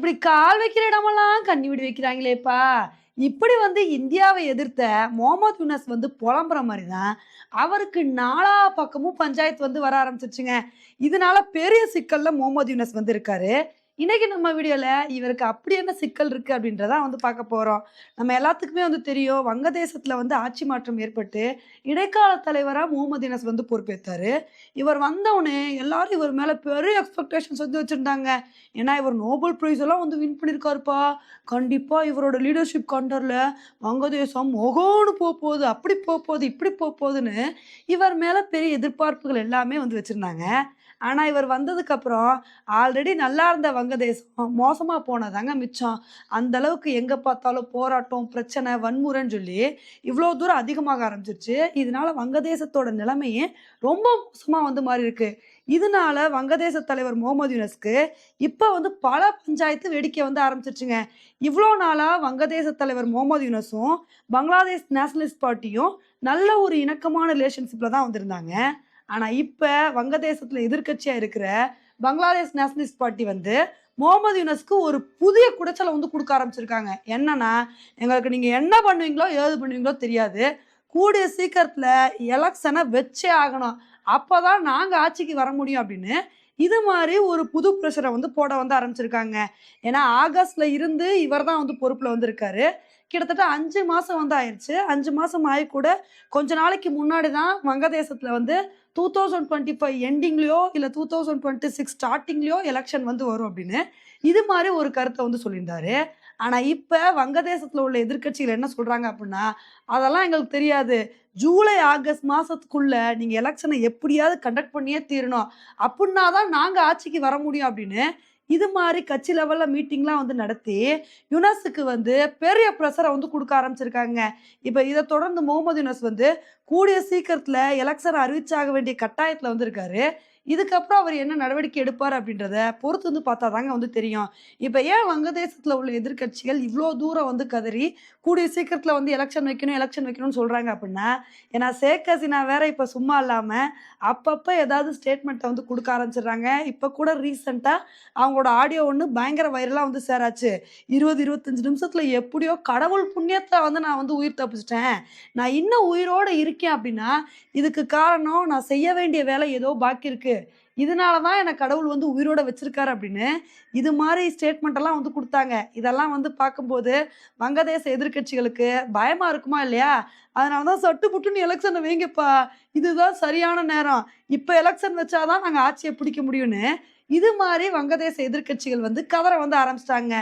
இப்படி கால் வைக்கிற இடமெல்லாம் கண்ணி விடி வைக்கிறாங்களேப்பா. இப்படி வந்து இந்தியாவை எதிர்த்த முகமது யூனஸ் வந்து புலம்புற மாதிரி தான் அவருக்கு நாலா பக்கமும் பஞ்சாயத்து வந்து வர ஆரம்பிச்சிருச்சுங்க. இதனால பெரிய சிக்கல்ல முகமது யூனஸ் வந்து இருக்காரு. இன்னைக்கு நம்ம வீடியோவில் இவருக்கு அப்படி என்ன சிக்கல் இருக்குது அப்படின்றதான் வந்து பார்க்க போகிறோம் நம்ம எல்லாத்துக்குமே வந்து தெரியும். வங்கதேசத்தில் வந்து ஆட்சி மாற்றம் ஏற்பட்டு இடைக்கால தலைவராக முகமது இனஸ் வந்து பொறுப்பேற்றார் இவர் வந்தவுடனே எல்லாரும் இவர் மேலே பெரிய எக்ஸ்பெக்டேஷன்ஸ் வந்து வச்சுருந்தாங்க. ஏன்னா இவர் நோபல் ப்ரைஸ் எல்லாம் வந்து வின் பண்ணியிருக்காருப்பா கண்டிப்பாக இவரோட லீடர்ஷிப் கண்டரில் வங்கதேசம் மொகோன்னு போக போகுது அப்படி போக போகுது இப்படி போக போகுதுன்னு இவர் மேலே பெரிய எதிர்பார்ப்புகள் எல்லாமே வந்து வச்சுருந்தாங்க. ஆனால் இவர் வந்ததுக்கப்புறம் ஆல்ரெடி நல்லா இருந்த வங்கதேசம் மோசமாக போனதாங்க மிச்சம். அந்த அளவுக்கு எங்கே பார்த்தாலும் போராட்டம் பிரச்சனை வன்முறைன்னு சொல்லி இவ்வளோ தூரம் அதிகமாக ஆரம்பிச்சிருச்சு. இதனால வங்கதேசத்தோட நிலைமையே ரொம்ப மோசமாக வந்து மாறி இருக்கு இதனால வங்கதேச தலைவர் முகமது யூனஸ்க்கு இப்போ வந்து பல பஞ்சாயத்து வேடிக்கை வந்து ஆரம்பிச்சிருச்சுங்க. இவ்வளோ நாளாக வங்கதேச தலைவர் முகமது யூனஸும் பங்களாதேஷ் நேஷனலிஸ்ட் பார்ட்டியும் நல்ல ஒரு இணக்கமான ரிலேஷன்ஷிப்பில் தான் வந்திருந்தாங்க. ஆனால் இப்போ வங்கதேசத்தில் எதிர்க்கட்சியாக இருக்கிற பங்களாதேஷ் நேஷனலிஸ்ட் பார்ட்டி வந்து முகமது யூனஸ்க்கு ஒரு புதிய குடைச்சலை வந்து கொடுக்க ஆரம்பிச்சிருக்காங்க. என்னன்னா எங்களுக்கு நீங்கள் என்ன பண்ணுவீங்களோ ஏது பண்ணுவீங்களோ தெரியாது. கூடிய சீக்கிரத்தில் எலெக்ஷனை வச்சே ஆகணும். அப்போ தான் நாங்கள் ஆட்சிக்கு வர முடியும் அப்படின்னு இது மாதிரி ஒரு புது ப்ரெஷரை வந்து போட வந்து ஆரம்பிச்சிருக்காங்க. ஏன்னா ஆகஸ்ட்ல இருந்து இவர் தான் வந்து பொறுப்பில் வந்திருக்காரு கிட்டத்தட்ட அஞ்சு மாதம் வந்து ஆயிடுச்சு அஞ்சு மாதம் ஆகி கூட கொஞ்ச நாளைக்கு முன்னாடி தான் வங்கதேசத்தில் வந்து டூ தௌசண்ட் டுவெண்ட்டி ஃபைவ் எண்டிங்லேயோ இல்லை டூ தௌசண்ட் டுவெண்ட்டி சிக்ஸ் ஸ்டார்டிங்லேயோ எலெக்ஷன் வந்து வரும் அப்படின்னு இது மாதிரி ஒரு கருத்தை வந்து சொல்லியிருந்தாரு. ஆனால் இப்போ வங்கதேசத்தில் உள்ள எதிர்க்கட்சிகள் என்ன சொல்கிறாங்க அப்படின்னா அதெல்லாம் எங்களுக்கு தெரியாது. ஜூலை ஆகஸ்ட் மாதத்துக்குள்ளே நீங்கள் எலெக்ஷனை எப்படியாவது கண்டக்ட் பண்ணியே தீரணும். அப்படின்னா தான் நாங்கள் ஆட்சிக்கு வர முடியும் அப்படின்னு இது மாதிரி கட்சி லெவலில் மீட்டிங்லாம் வந்து நடத்தி யுனஸுக்கு வந்து பெரிய ப்ரெஷரை வந்து கொடுக்க ஆரம்பிச்சிருக்காங்க. இப்போ இதை தொடர்ந்து முகமது யுனஸ் வந்து கூடிய சீக்கிரத்தில் எலெக்ஷன் அறிவிச்சாக வேண்டிய கட்டாயத்தில் வந்திருக்காரு. இதுக்கப்புறம் அவர் என்ன நடவடிக்கை எடுப்பார் அப்படின்றத பொறுத்து வந்து பார்த்தா தாங்க வந்து தெரியும். இப்போ ஏன் வங்கதேசத்தில் உள்ள எதிர்க்கட்சிகள் இவ்வளோ தூரம் வந்து கதறி கூடிய சீக்கிரத்தில் வந்து எலெக்ஷன் வைக்கணும் எலெக்ஷன் வைக்கணும்னு சொல்கிறாங்க அப்படின்னா ஏன்னா ஷேக் ஹசீனா வேற இப்போ சும்மா இல்லாமல் அப்பப்போ ஏதாவது ஸ்டேட்மெண்ட்டை வந்து கொடுக்க ஆரம்பிச்சிடுறாங்க. இப்போ கூட ரீசெண்டாக அவங்களோட ஆடியோ ஒன்று பயங்கர வைரலாக வந்து சேராச்சு. இருபது இருபத்தஞ்சு நிமிஷத்தில் எப்படியோ கடவுள் புண்ணியத்தில் வந்து நான் வந்து உயிர் தப்பிச்சிட்டேன். நான் இன்னும் உயிரோடு இருக்கேன் அப்படின்னா இதுக்கு காரணம் நான் செய்ய வேண்டிய வேலை ஏதோ பாக்கி இருக்குது இதனால தான் என்னை கடவுள் வந்து உயிரோட வச்சிருக்காரு அப்படின்னு இது மாதிரி ஸ்டேட்மெண்ட் எல்லாம் வந்து கொடுத்தாங்க. இதெல்லாம் வந்து பார்க்கும்போது வங்கதேச எதிர்க்கட்சிகளுக்கு பயமா இருக்குமா இல்லையா? அதனால தான் சட்டு புட்டுன்னு எலெக்ஷனை வைங்கப்பா. இதுதான் சரியான நேரம். இப்போ எலெக்ஷன் வச்சாதான் நாங்கள் ஆட்சியை பிடிக்க முடியும்னு இது மாதிரி வங்கதேச எதிர்க்கட்சிகள் வந்து கதற வந்து ஆரம்பிச்சிட்டாங்க.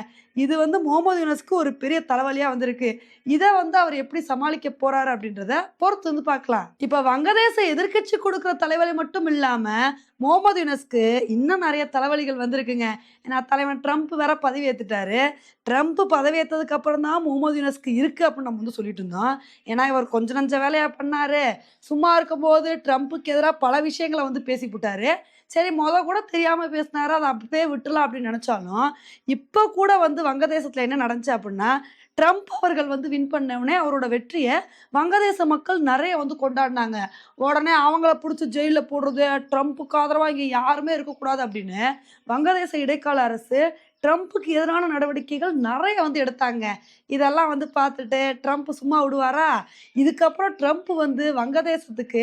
இது வந்து முகமது யூனஸ்க்கு ஒரு பெரிய தலைவலியாக வந்திருக்கு. இதை வந்து அவர் எப்படி சமாளிக்க போறாரு அப்படின்றத பொறுத்து வந்து பார்க்கலாம். இப்போ வங்கதேச எதிர்க்கட்சி கொடுக்குற தலைவலி மட்டும் இல்லாமல் முகமது யூனஸ்க்கு இன்னும் நிறைய தலைவலிகள் வந்திருக்குங்க. ஏன்னா தலைவன் ட்ரம்ப் வேற பதவி ஏற்றுட்டாரு ட்ரம்ப் பதவி ஏற்றதுக்கு அப்புறம் தான் முகமது யூனஸ்க்கு இருக்கு அப்படின்னு நம்ம வந்து சொல்லிட்டு இருந்தோம். ஏன்னா இவர் கொஞ்ச நஞ்ச வேலையா பண்ணாரு. சும்மா இருக்கும்போது ட்ரம்ப்புக்கு எதிராக பல விஷயங்களை வந்து பேசி போட்டாரு சரி முத கூட தெரியாமல் பேசினாரு? அதை அப்படியே விட்டுலாம் அப்படின்னு நினச்சாலும் இப்போ கூட வந்து வங்கதேசத்தில் என்ன நடந்துச்சு அப்படின்னா ட்ரம்ப் அவர்கள் வந்து வின் பண்ணவுடனே அவரோட வெற்றியை வங்கதேச மக்கள் நிறைய வந்து கொண்டாடினாங்க. உடனே அவங்கள பிடிச்சி ஜெயிலில் போடுறது ட்ரம்ப்புக்கு ஆதரவாக இங்கே யாருமே இருக்கக்கூடாது அப்படின்னு வங்கதேச இடைக்கால அரசு ட்ரம்ப்புக்கு எதிரான நடவடிக்கைகள் நிறைய வந்து எடுத்தாங்க. இதெல்லாம் வந்து பார்த்துட்டு ட்ரம்ப் சும்மா விடுவாரா? இதுக்கப்புறம் ட்ரம்ப் வந்து வங்கதேசத்துக்கு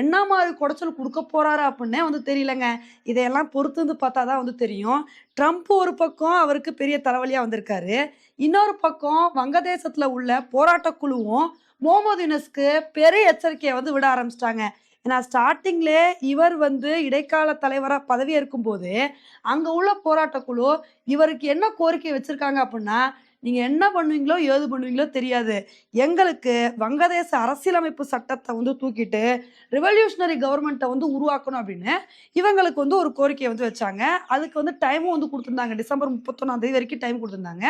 என்ன மாதிரி குடைச்சல் கொடுக்க போறாரு அப்படின்னே வந்து தெரியலங்க. இதையெல்லாம் பொறுத்து வந்து பார்த்தா தான் வந்து தெரியும். ட்ரம்ப் ஒரு பக்கம் அவருக்கு பெரிய தலைவலியாக வந்திருக்காரு. இன்னொரு பக்கம் வங்கதேசத்தில் உள்ள போராட்ட குழுவும் முகமது யூனஸ்க்கு பெரிய எச்சரிக்கையை வந்து விட ஆரம்பிச்சிட்டாங்க. ஏன்னா ஸ்டார்டிங்ல இவர் வந்து இடைக்கால தலைவராக பதவியேற்கும் போது அங்கே உள்ள போராட்ட குழு இவருக்கு என்ன கோரிக்கை வச்சிருக்காங்க அப்படின்னா நீங்கள் என்ன பண்ணுவீங்களோ ஏது பண்ணுவீங்களோ தெரியாது. எங்களுக்கு வங்கதேச அரசியலமைப்பு சட்டத்தை வந்து தூக்கிட்டு ரிவல்யூஷனரி கவர்மெண்ட்டை வந்து உருவாக்கணும் அப்படின்னு இவங்களுக்கு வந்து ஒரு கோரிக்கையை வந்து வச்சாங்க. அதுக்கு வந்து டைமும் வந்து கொடுத்துருந்தாங்க. டிசம்பர் முப்பத்தொன்னாம் தேதி வரைக்கும் டைம் கொடுத்துருந்தாங்க.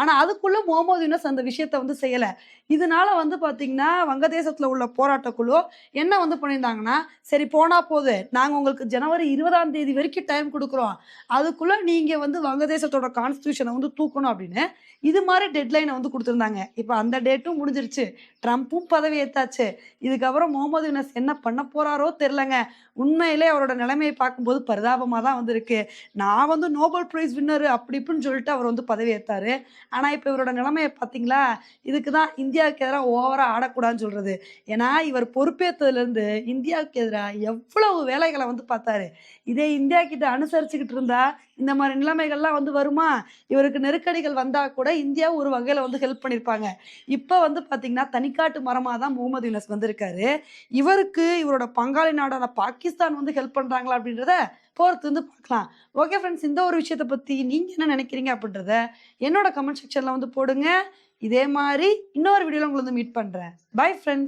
ஆனால் அதுக்குள்ளே முகமது யூனஸ் அந்த விஷயத்தை வந்து செய்யலை. இதனால வந்து பார்த்தீங்கன்னா வங்கதேசத்தில் உள்ள போராட்டக்குழு என்ன வந்து பண்ணியிருந்தாங்கன்னா சரி போனா போது நாங்கள் உங்களுக்கு ஜனவரி இருபதாம் தேதி வரைக்கும் டைம் கொடுக்குறோம். அதுக்குள்ளே நீங்கள் வந்து வங்கதேசத்தோட கான்ஸ்டியூஷனை வந்து தூக்கணும் அப்படின்னு இது மாதிரி டெட்லைனை வந்து கொடுத்துருந்தாங்க. இப்போ அந்த டேட்டும் முடிஞ்சிருச்சு. ட்ரம்ப்பும் பதவி ஏத்தாச்சு. இதுக்கப்புறம் முகமது யூனஸ் என்ன பண்ண போறாரோ தெரிலங்க உண்மையிலே அவரோட நிலைமையை பார்க்கும்போது பரிதாபமாக தான் வந்து இருக்கு நான் வந்து நோபல் ப்ரைஸ் வின்னர் அப்படி இப்படின்னு சொல்லிட்டு அவர் வந்து பதவி ஏற்றாரு ஆனால் இப்போ இவரோட நிலைமையை பார்த்தீங்களா? இதுக்கு தான் இந்தியாவுக்கு எதிராக ஓவராக ஆடக்கூடாதுன்னு சொல்கிறது ஏன்னா இவர் பொறுப்பேற்றதுலேருந்து இந்தியாவுக்கு எதிராக எவ்வளவு வேலைகளை வந்து பார்த்தாரு. இதே இந்தியா கிட்ட அனுசரிச்சுக்கிட்டு இருந்தா இந்த மாதிரி நிலைமைகள்லாம் வந்து வருமா? இவருக்கு நெருக்கடிகள் வந்தால் கூட இந்தியா ஒரு வகையில் வந்து ஹெல்ப் பண்ணியிருப்பாங்க இப்போ வந்து பார்த்தீங்கன்னா தனிக்காட்டு மரமாக தான் முகமது யூனஸ் வந்திருக்காரு. இவருக்கு இவரோட பங்காளி நாடான பாகிஸ்தான் வந்து ஹெல்ப் பண்ணுறாங்களா அப்படின்றத போகிறது வந்து பார்க்கலாம். ஓகே ஃப்ரெண்ட்ஸ் இந்த ஒரு விஷயத்தை பற்றி நீங்கள் என்ன நினைக்கிறீங்க அப்படின்றத என்னோட கமெண்ட் செக்ஷனில் வந்து போடுங்க. இதே மாதிரி இன்னொரு வீடியோவில் உங்களை வந்து மீட் பண்ணுறேன் பை ஃப்ரெண்ட்ஸ்